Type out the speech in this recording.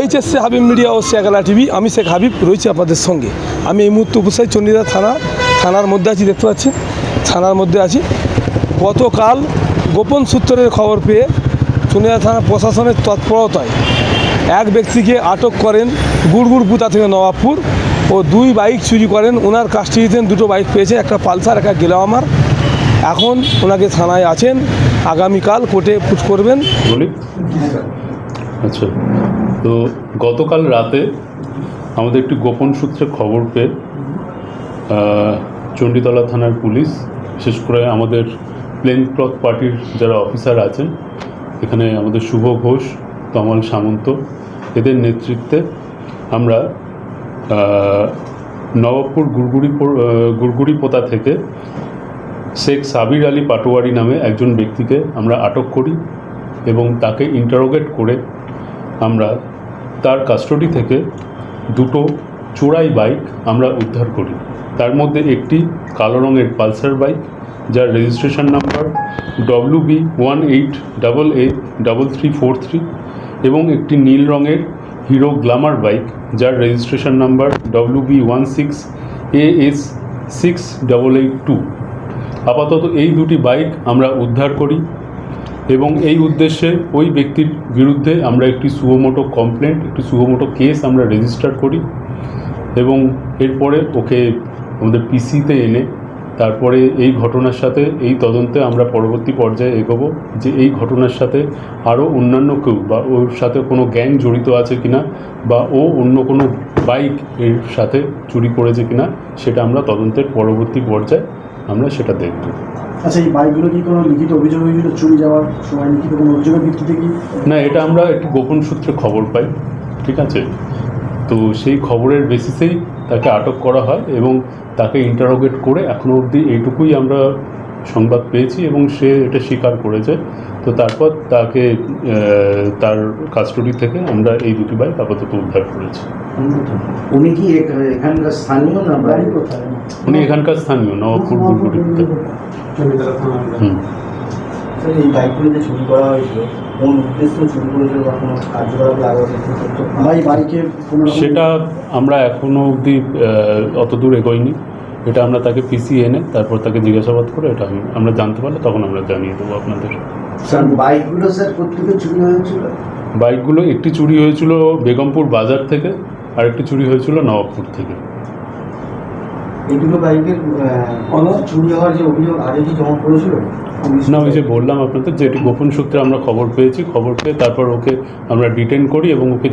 HSC Habib media ও শেখালা TV আমি শেখ হাবিব রয়েছি আপনাদের সঙ্গে। আমি এই মুহূর্তে উপস্থিত চন্ডিদা থানা, থানার মধ্যে আছি, দেখতে পাচ্ছি থানার মধ্যে আছি। গতকাল গোপন সূত্রের খবর পেয়ে চন্ডিদা থানা প্রশাসনের তৎপরতায় এক ব্যক্তিকে আটক করেন গুড়গুড় পুতা থেকে নবাবপুর ও দুই বাইক চুরি করেন। ওনার কাস্টডিতে দুটো বাইক পেয়েছে, একটা পালসার, একটা গেলামার এখন ওনাকে থানায় আছেন। আগামীকাল কোর্টে পুট করবেন। আচ্ছা তো গতকাল রাতে আমাদের একটি গোপন সূত্রে খবর পেয়ে চণ্ডীতলা থানার পুলিশ, বিশেষ করে আমাদের প্লেন ক্লথ পার্টির যারা অফিসার আছেন, এখানে আমাদের শুভ ঘোষ, তমাল সামন্ত, এদের নেতৃত্বে আমরা নবাবপুর গুড়গুড়ি গুড়গুড়ি পোতা থেকে শেখ সাবির আলী পাটোয়ারি নামে একজন ব্যক্তিকে আমরা আটক করি এবং তাকে ইন্টারোগেট করে আমরা তার কাস্টডি থেকে দুটো চোরাই বাইক আমরা উদ্ধার করি। তার মধ্যে একটি কালো রঙের পালসার বাইক যার registration number W B one eight double eight double three four three এবং একটি নীল রঙের হিরো গ্লামার বাইক যার registration number W B one six A S six double eight two আপাতত এই দুটি বাইক আমরা উদ্ধার করি। এবং এই উদ্দেশ্যে ওই ব্যক্তির বিরুদ্ধে আমরা একটি সুয়োমোটো কমপ্লেন্ট একটি সুয়োমোটো কেস আমরা রেজিস্টার করি এবং এরপরে ওকে আমাদের পিসিতে এনে তারপরে এই ঘটনার সাথে এই তদন্তে আমরা পরবর্তী পর্যায়ে এগোবো যে এই ঘটনার সাথে আরও অন্যান্য কেউ বা ওর সাথে কোনো গ্যাং জড়িত আছে কিনা বা ও অন্য কোনো বাইক এর সাথে চুরি করেছে কিনা সেটা আমরা তদন্তের পরবর্তী পর্যায়ে আমরা সেটা দেখব। আচ্ছা এই বাইকগুলো কি কোনো লিখিত অভিযোগ হয়েছিল? চুরি যাওয়ার সময় লিখিত কোনো অভিযোগের ভিত্তিতে কি? না এটা আমরা একটি গোপন সূত্রে খবর পাই ঠিক আছে? তো সেই খবরের বেসিসেই তাকে আটক করা হয় এবং তাকে ইন্টারোগেট করে এখনও অবধি এইটুকুই আমরা সংবাদ পেয়েছি এবং সে এটা স্বীকার করেছে। তো তারপর তাকে তার কাস্টডি থেকে আমরা এই দুটি বাইক আপাতত উদ্ধার করেছি। উনি কি এখানকার স্থানীয় না বাড়ি বাড়ি কোথায়? উনি এখানকার স্থানীয় নবাবপুর গুলগুড়িতে হুম। এই বাইকগুলো যে চুরি করা হয়েছিল। কোন উদ্দেশ্য চুরি করেছিল বা কোনো কার্যকলাপ লাগা বাড়িকে সেটা আমরা এখনও অবধি অত দূর এগোইনি। এটা আমরা তাকে পিসি এনে তারপর তাকে জিজ্ঞাসাবাদ করে এটা আমি- আমরা জানতে পারলে তখন আমরা জানিয়ে দেবো আপনাদের। স্যার বাইকগুলো স্যার কোথেকে চুরি হয়েছিল? বাইকগুলো একটি চুরি হয়েছিল বেগমপুর বাজার থেকে আর একটি চুরি হয়েছিল নবাবপুর থেকে। দুটো বাইকের চুরি হওয়ার যে অভিযোগ আগে কি জমা পড়েছিল? না ওই যে বললাম আপনাদের যে এটি গোপন সূত্রে আমরা খবর পেয়েছি খবর পেয়ে তারপর ওকে আমরা ডিটেন করি এবং ওকে